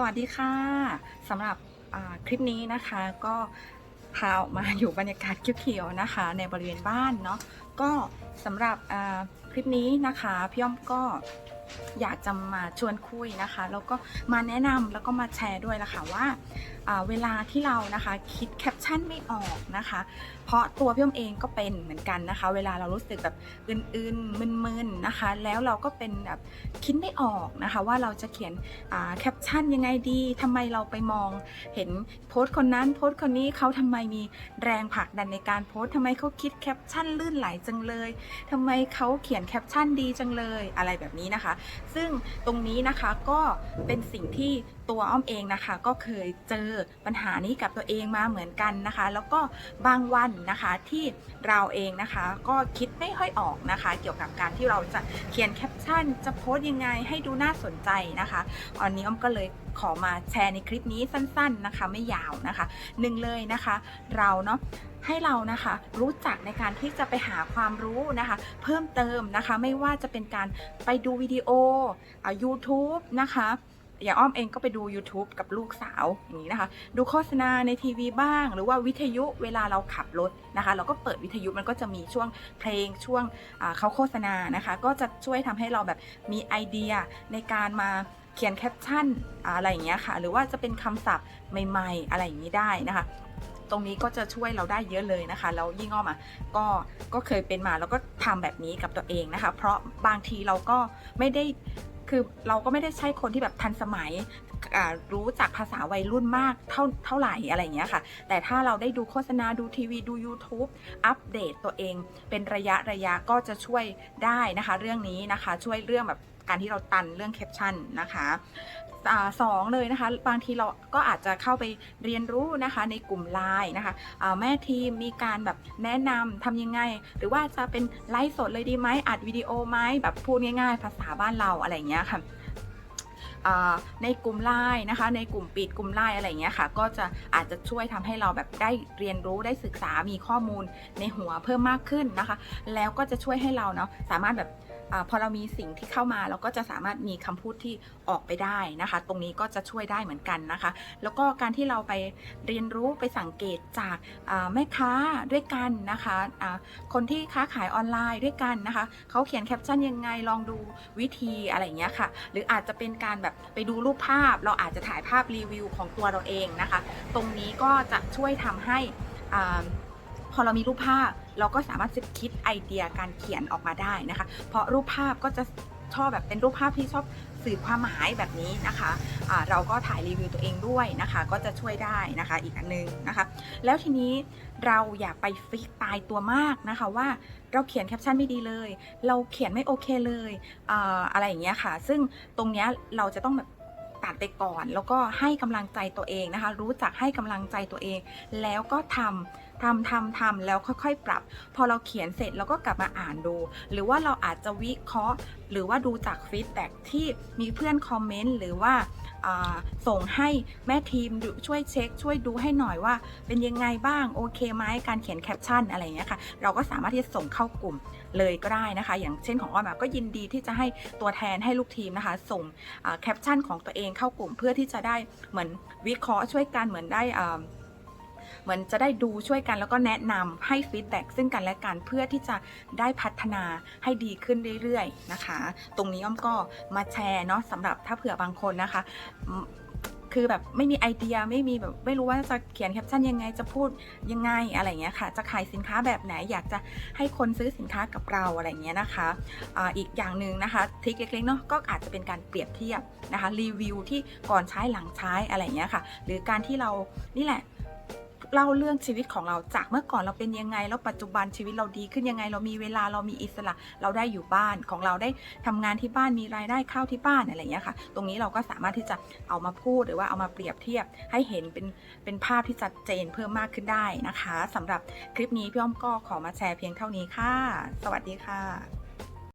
สวัสดีค่ะสำหรับคลิปนี้นะคะก็พาออกมาอยู่บรรยากาศเขียวๆนะคะ ในบริเวณบ้านเนาะก็สำหรับคลิปนี้นะคะพี่อ้อมก็ อยากจะมาชวนคุยนะคะ แล้วก็มาแนะนำแล้วก็มาแชร์ด้วยนะคะว่าาเวลาที่เรานะคะคิดแคปชั่นไม่ออกนะคะ เพราะตัวพี่อ้อมเองก็เป็นเหมือนกันนะคะ เวลาเรารู้สึกแบบอื่นๆมึนๆนะคะ แล้วเราก็เป็นแบบคิดไม่ออกนะคะ ว่าเราจะเขียนแคปชั่นยังไงดีทำไมเราไปมองเห็นโพสต์คนนั้นโพสต์คนนี้เขาทำไมมีแรงผลักดันในการโพสต์ทำไมเขาคิดแคปชั่นลื่นไหลจังเลยทำไมเขาเขียนแคปชั่นดีจังเลยอะไรแบบนี้นะคะซึ่งตรงนี้นะคะก็เป็นสิ่งที่ ตัวอ้อมเองนะคะก็เคยเจอปัญหานี้กับตัวเองมาเหมือนกันนะคะ แล้วก็บางวันนะคะที่เราเองนะคะ ก็คิดไม่ค่อยออกนะคะ เกี่ยวกับการที่เราจะเขียนแคปชั่น จะโพสต์ยังไงให้ดูน่าสนใจนะคะวันนี้อ้อมก็เลยขอมาแชร์ในคลิปนี้สั้นๆนะคะ ไม่ยาวนะคะหนึ่งเลยนะคะ เราเนาะให้เรานะคะรู้จักในการที่จะไปหาความรู้นะคะ เพิ่มเติมนะคะไม่ว่าจะเป็นการไปดูวิดีโออ่า YouTube นะคะ อย่างอ้อมเองก็ไปดู YouTube กับลูกสาวอย่างนี้นะคะ ดูโฆษณาในทีวีบ้าง หรือว่าวิทยุเวลาเราขับรถนะคะ เราก็เปิดวิทยุมันก็จะมีช่วงเพลงช่วงเขาโฆษณานะคะ ก็จะช่วยทำให้เราแบบมีไอเดียในการมาเขียนแคปชั่นอ่าอะไรอย่างเงี้ยค่ะ หรือว่าจะเป็นคำศัพท์ใหม่ ๆ อะไรอย่างนี้ได้นะคะตรงนี้ก็จะช่วยเราได้เยอะเลยนะคะ แล้วยิ่งอ้อมอะก็ก็เคยเป็นมาแล้วก็ทำแบบนี้กับตัวเองนะคะ เพราะบางทีเราก็ไม่ได้ คือเราก็ไม่ได้ใช่คนที่แบบทันสมัยรู้จักภาษาวัยรุ่นมากเท่าเท่าไหร่อะไรอย่างเงี้ยค่ะ แต่ถ้าเราได้ดูโฆษณาดูทีวีดู YouTube อัปเดตตัวเองเป็นระยะระยะก็จะช่วยได้นะคะ เรื่องนี้นะคะช่วยเรื่องแบบ การที่เราตันเรื่องแคปชั่นนะคะสองเลยนะคะบางทีเราก็อาจจะเข้าไปเรียนรู้นะคะในกลุ่มไลน์นะคะแม่ทีมมีการแบบแนะนำทำยังไง หรือว่าจะเป็นไลฟ์สดเลยดีไหมอัดวิดีโอไหมแบบพูดง่ายๆ ภาษาบ้านเราอะไรอย่างเงี้ยค่ะในกลุ่มไลน์นะคะ ในกลุ่มปิดกลุ่มไลน์อะไรอย่างเงี้ยค่ะ ก็จะอาจจะช่วยทำให้เราแบบได้เรียนรู้ได้ศึกษามีข้อมูลในหัวเพิ่มมากขึ้นนะคะ แล้วก็จะช่วยให้เราเนาะสามารถแบบ อพอเรามีสิ่งที่เข้ามาเราก็จะสามารถมีคำพูดที่ออกไปได้นะคะ ตรงนี้ก็จะช่วยได้เหมือนกันนะคะ แล้วก็การที่เราไปเรียนรู้ไปสังเกตจากแม่ค้าด้วยกันนะคะคนที่ค้าขายออนไลน์ด้วยกันนะคะเขาเขียนแคปชั่นยังไงลองดูวิธีอะไรเงี้ยค่ะ หรืออาจจะเป็นการแบบไปดูรูปภาพ เราอาจจะถ่ายภาพรีวิวของตัวเราเองนะคะ ตรงนี้ก็จะช่วยทำให้ อ่าพอเรามีรูปภาพเราก็สามารถจะคิดไอเดียการเขียนออกมาได้นะคะ เพราะรูปภาพก็จะชอบแบบเป็นรูปภาพที่ชอบสื่อความหมายแบบนี้นะคะอ่าเราก็ถ่ายรีวิวตัวเองด้วยนะคะ ก็จะช่วยได้นะคะอีกอันนึงนะคะ แล้วทีนี้เราอย่าไปฟิกตายตัวมากนะคะว่าเราเขียนแคปชั่นไม่ดีเลย เราเขียนไม่โอเคเลยออะไรอย่างเงี้ยค่ะ ซึ่งตรงเนี้ยเราจะต้องแบบตัดไปก่อน แล้วก็ให้กำลังใจตัวเองนะคะ รู้จักให้กำลังใจตัวเอง แล้วก็ทำ ทำทำทำแล้วค่อยๆ ปรับ พอเราเขียนเสร็จเราก็กลับมาอ่านดู หรือว่าเราอาจจะวิเคราะห์ หรือว่าดูจากฟีดแบ็กที่มีเพื่อนคอมเมนต์หรือว่าาส่งให้แม่ทีมช่วยเช็ค ช่วยดูให้หน่อยว่า เป็นยังไงบ้างโอเคไหมการเขียนแคปชั่นอะไรอย่างเงี้ยค่ะเราก็สามารถที่จะส่งเข้ากลุ่มเลยก็ได้นะคะ อย่างเช่นของอ้อมก็ยินดีที่จะให้ตัวแทนให้ลูกทีมนะคะ ส่งแคปชั่นของตัวเองเข้ากลุ่มเพื่อที่จะได้เหมือนวิเคราะห์ช่วยกันเหมือนได้อ่า เหมือนจะได้ดูช่วยกันแล้วก็แนะนำให้ฟีดแบ็กซึ่งกันและกันเพื่อที่จะได้พัฒนาให้ดีขึ้นเรื่อยๆนะคะ ตรงนี้อ้อมก็มาแชร์เนาะสำหรับถ้าเผื่อบางคนนะคะคือแบบไม่มีไอเดียไม่มีแบบไม่รู้ว่าจะเขียนแคปชั่นยังไงจะพูดยังไงอะไรเงี้ยค่ะ จะขายสินค้าแบบไหนอยากจะให้คนซื้อสินค้ากับเราอะไรเงี้ยนะคะอ,อีกอย่างหนึ่งนะคะทริคเล็กๆเนาะก็อาจจะเป็นการเปรียบเทียบนะคะรีวิวที่ก่อนใช้หลังใช้อะไรเงี้ยค่ะ หรือการที่เรานี่แหละ เล่าเรื่องชีวิตของเราจากเมื่อก่อนเราเป็นยังไง แล้วปัจจุบันชีวิตเราดีขึ้นยังไง เรามีเวลาเรามีอิสระ เราได้อยู่บ้านของเราได้ทำงานที่บ้านมีรายได้เข้าที่บ้านอะไรอย่างเงี้ยค่ะ ตรงนี้เราก็สามารถที่จะเอามาพูดหรือว่าเอามาเปรียบเทียบให้เห็นเป็นเป็นภาพที่ชัดเจนเพิ่มมากขึ้นได้นะคะสำหรับคลิปนี้พี่อ้อมก็ขอมาแชร์เพียงเท่านี้ค่ะ สวัสดีค่ะ